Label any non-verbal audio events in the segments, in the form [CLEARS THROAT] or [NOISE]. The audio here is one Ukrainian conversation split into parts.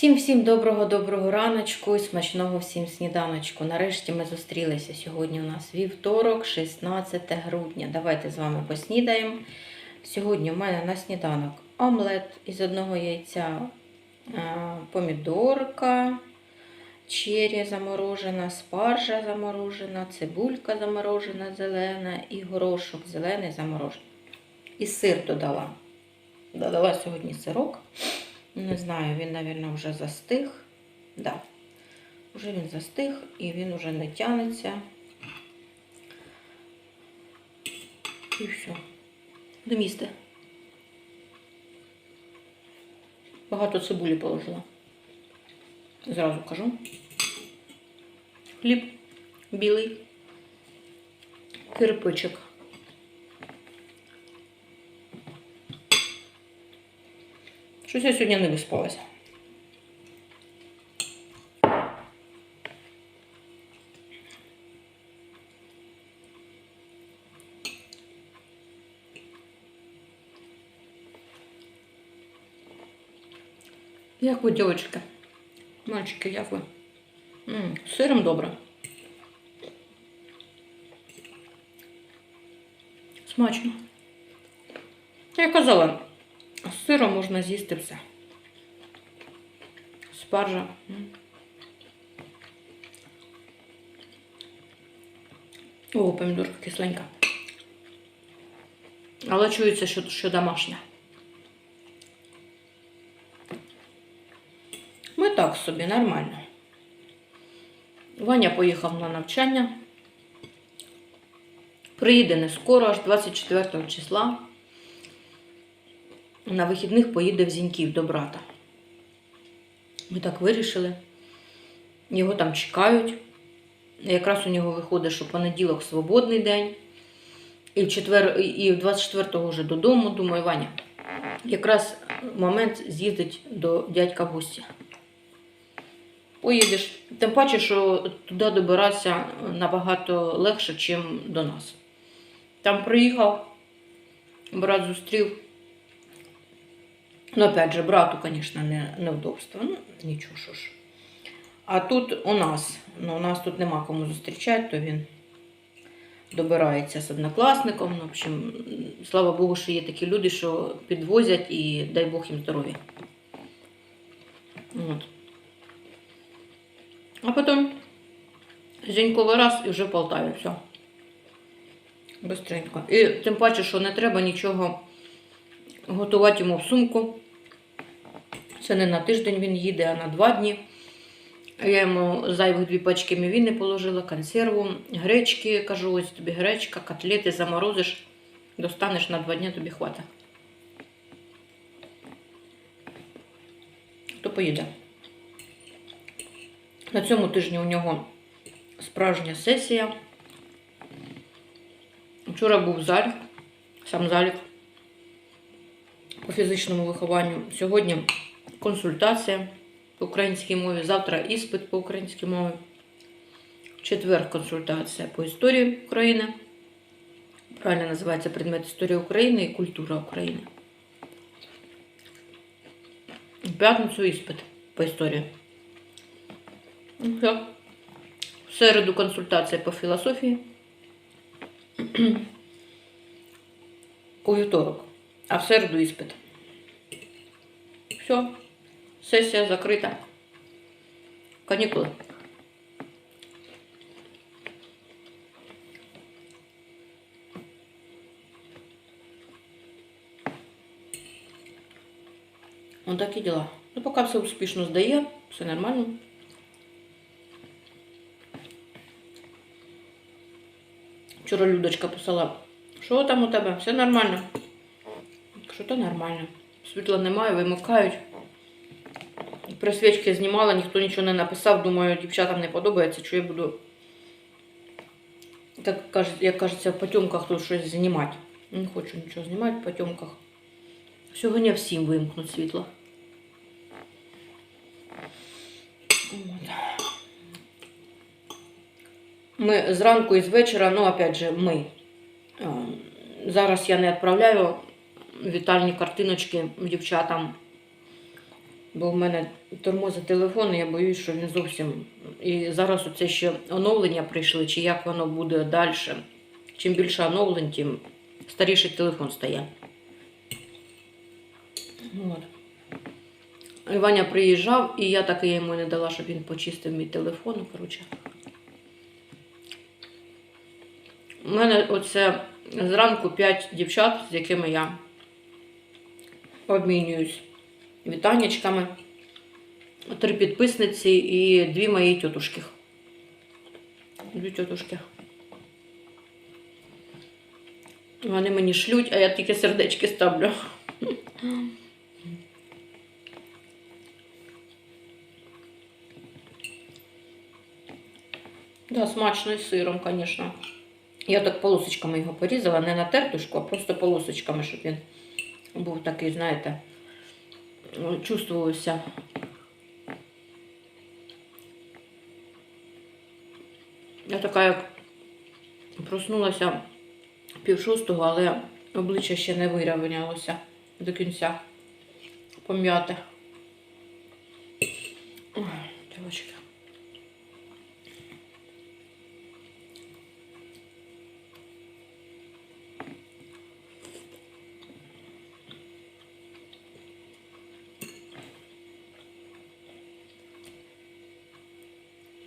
Всім-всім доброго-доброго раночку і смачного всім сніданочку. Нарешті ми зустрілися. Сьогодні у нас вівторок, 16 грудня. Давайте з вами поснідаємо. Сьогодні у мене на сніданок омлет із одного яйця, помідорка, чері заморожена, спаржа заморожена, цибулька заморожена зелена і горошок зелений заморожений. І сир додала. Додала сьогодні сирок. Не знаю, він, мабуть, вже застиг. Да. Вже він застиг і він вже не тянеться. І все. До міста. Багато цибулі положила. Зразу кажу. Хліб білий, кирпичик. Щось я сьогодні не виспалася. Як ви, дівчатки? Мальчики, як ви? М, з сиром добре. Смачно. Я казала, сиром можна з'їсти все. Спаржа. О, помідорка кисленька. Але чується, що, що домашня. Ми так собі, нормально. Ваня поїхав на навчання. Приїде не скоро, аж 24 числа. На вихідних поїде в Зіньків до брата. Ми так вирішили. Його там чекають. Якраз у нього виходить, що понеділок свободний день. І в четвер, і в 24-го вже додому, думаю, Ваня. Якраз момент з'їздить до дядька в гості. Поїдеш. Тим паче, що туди добиратися набагато легше, ніж до нас. Там приїхав, брат зустрів. Ну, опять же, брату, звісно, не, невдобство. Ну, нічого що ж. А тут у нас, ну, у нас тут нема кому зустрічати, то він добирається з однокласником. Ну, в общем, слава Богу, що є такі люди, що підвозять і дай Бог їм здоров'я. От. А потім Зінькова раз і вже в Полтаві, все. Бистренько. І тим паче, що не треба нічого готувати йому в сумку. Це не на тиждень він їде, а на два дні. Я йому зайвих дві пачки мівіни положила, консерву, гречки, кажу, ось тобі гречка, котлети заморозиш, достанеш на два дні, тобі хватить. Хто поїде? На цьому тижні у нього справжня сесія. Вчора був залік, сам залік по фізичному вихованню. Сьогодні консультація по українській мові, завтра іспит по українській мові. Четвер консультація по історії України. Правильно називається предмет історії України і культура України. В п'ятницю іспит по історії. Ну, все. В середу консультація по філософії. [CLEARS THROAT] У вівторок. А в середу іспит. Все. Сесія закрита. Канікули. Ось такі діла. Ну, поки все успішно здає, все нормально. Вчора Людочка писала, що там у тебе? Все нормально. Що то нормально. Світла немає, вимикають. При свічки знімала, ніхто нічого не написав. Думаю, дівчатам не подобається, що я буду, так як кажеться, в потьомках тут щось знімати. Не хочу нічого знімати в потьомках. Сьогодні всім вимкнуть світло. Ми зранку і з вечора, ну, опять же, ми. Е, Зараз я не відправляю вітальні картиночки дівчатам Бо в мене тормозить телефон, і я боюсь, що він зовсім. І зараз оце ще оновлення прийшли, чи як воно буде далі. Чим більше оновлень, тим старіший телефон стає. От. І Ваня приїжджав, і я так і йому не дала, щоб він почистив мій телефон. Коротше. У мене оце зранку 5 дівчат, з якими я обмінююсь вітаннячками. Три підписниці і дві мої тітушки. Дві тітушки. Вони мені шлють, а я тільки сердечки ставлю. Да, смачно з сиром, звісно. Я так полосочками його порізала, не на тертушку, а просто полосочками, щоб він був такий, знаєте, чувствувався. Я така, як проснулася пів шостого, але обличчя ще не вирівнялося до кінця. Пом'яте. Дівочки.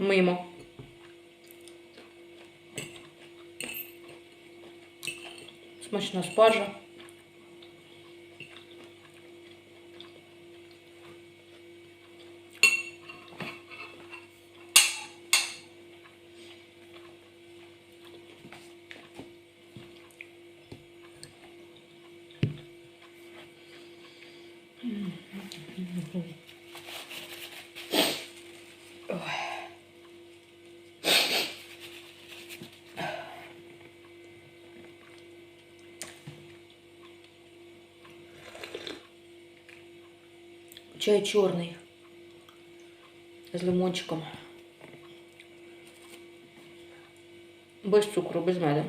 Мимо. Смачна спаржа. Чай чорний. З лимончиком. Без цукру, без меду.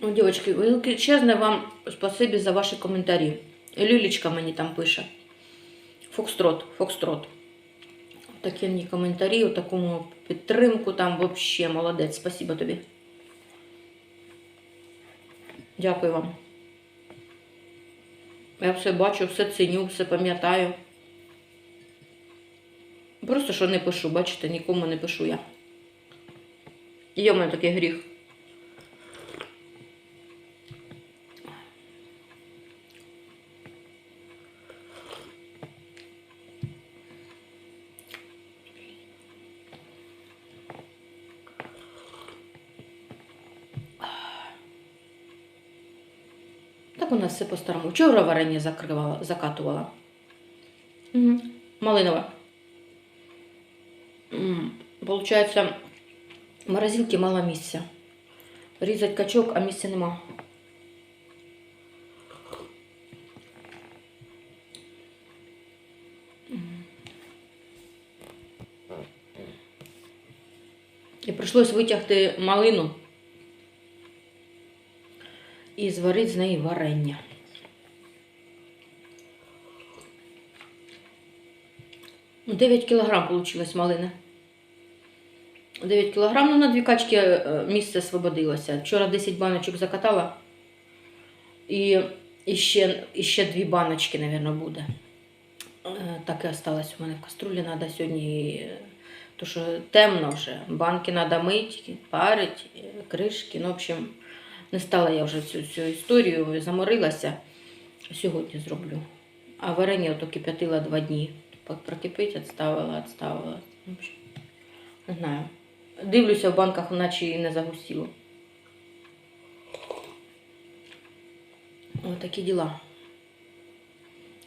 Ну, дівчатки, величезне вам спасибі за ваші коментарі. Лілічка мені там пише. Фокстрот, Фокстрот. Такі мені коментарі, у підтримку там взагалі молодець. Спасибо тобі. Дякую вам. Я все бачу, все ціню, все пам'ятаю. Просто що не пишу, бачите, нікому не пишу я. Є в мене такий гріх. Нас все по-старому. Вчора варення закривала, закатувала. Угу. Малинове. Получається, в морозилці мало місця. Різать качок, а місця нема. І прийшлось витягти малину і зварити з неї варення. Ну, 9 кілограм получилось малини. 9 кілограм, ну на дві качки е, місце освободилося. Вчора 10 баночок закатала. І, і, ще, і ще дві баночки, мабуть, буде. Е, Так і осталось у мене в каструлі. Треба сьогодні, е, то що темно вже. Банки треба мити, парити, е, кришки. Ну, в общем, не стала я вже цю, цю історію, заморилася. Сьогодні зроблю. А варення ото кип'ятила два дні. Прокипить, відставила, відставила. Не знаю. Дивлюся в банках, наче і не загустіло. Ось такі діла.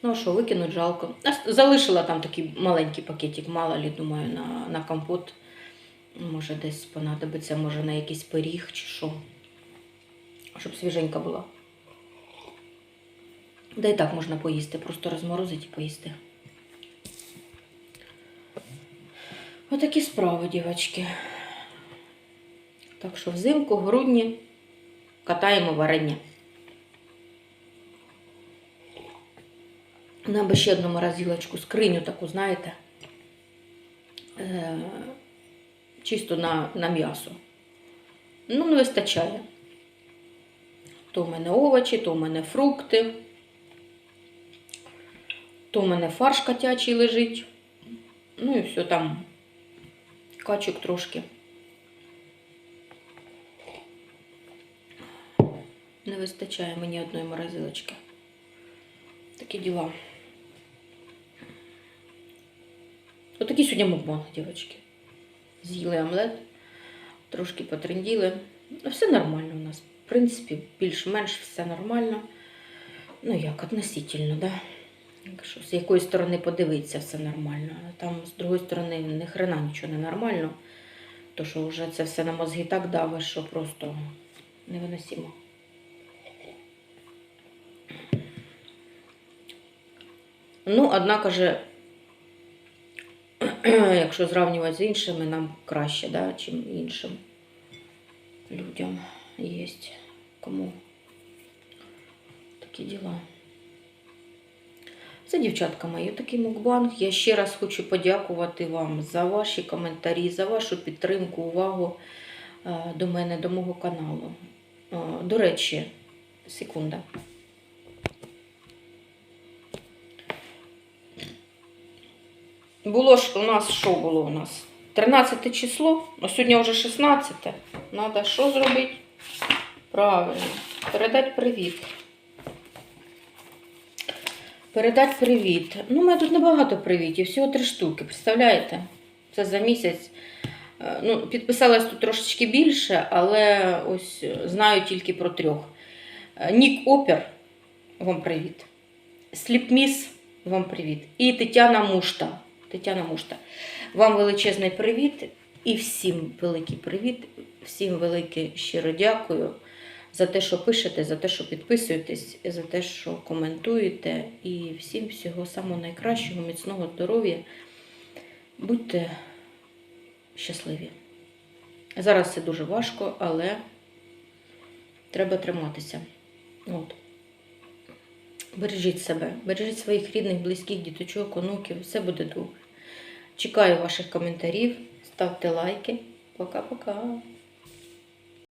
Ну що, викинуть жалко. Залишила там такий маленький пакетик, мало лі, думаю, на, на компот. Може, десь понадобиться, може на якийсь пиріг чи що. Щоб свіженька була. Да і так можна поїсти, просто розморозити і поїсти. Отакі справи, дівчатки. Так що взимку, в грудні катаємо варення. Нам би ще одну морозилочку, скриню таку, знаєте, е, чисто на, на м'ясо. Ну, не вистачає. То в мене овочі, то в мене фрукти, то в мене фарш котячий лежить. Ну і все там. Качок трошки. Не вистачає мені одної морозилочки. Такі діла. Отакі сьогодні мукбанг, дівчатки. З'їли омлет, трошки потренділи. Ну, все нормально у нас. В принципі, більш-менш все нормально. Ну як, относительно, да? Якщо з якої сторони подивитися, все нормально. А там з другої сторони ні хрена нічого не нормально. То що вже це все на мозги так давить, що просто невиносимо. Ну, однако же, [CLEARS THROAT] якщо зрівнювати з іншими, нам краще, да, чим іншим людям є. Кому такі діла. Це, дівчатка мої, такий мукбанг. Я ще раз хочу подякувати вам за ваші коментарі, за вашу підтримку, увагу до мене, до мого каналу. До речі, секунда. Було ж у нас що було у нас? 13 число, а сьогодні вже 16. Надо що зробити? Правильно. Передати привіт. Передати привіт. Ну, у мене тут небагато привітів, всього три штуки. Представляєте? Це за місяць. Е, Ну, підписалась тут трошечки більше, але ось е, знаю тільки про трьох. Е, Нік Опер, вам привіт. Сліпміс, вам привіт. І Тетяна Мушта. Тетяна Мушта. Вам величезний привіт і всім великий привіт. Всім велике щиро дякую за те, що пишете, за те, що підписуєтесь, за те, що коментуєте. І всім всього самого найкращого, міцного здоров'я. Будьте щасливі. Зараз це дуже важко, але треба триматися. От. Бережіть себе, бережіть своїх рідних, близьких, діточок, онуків, все буде добре. Чекаю ваших коментарів, ставте лайки. Пока-пока.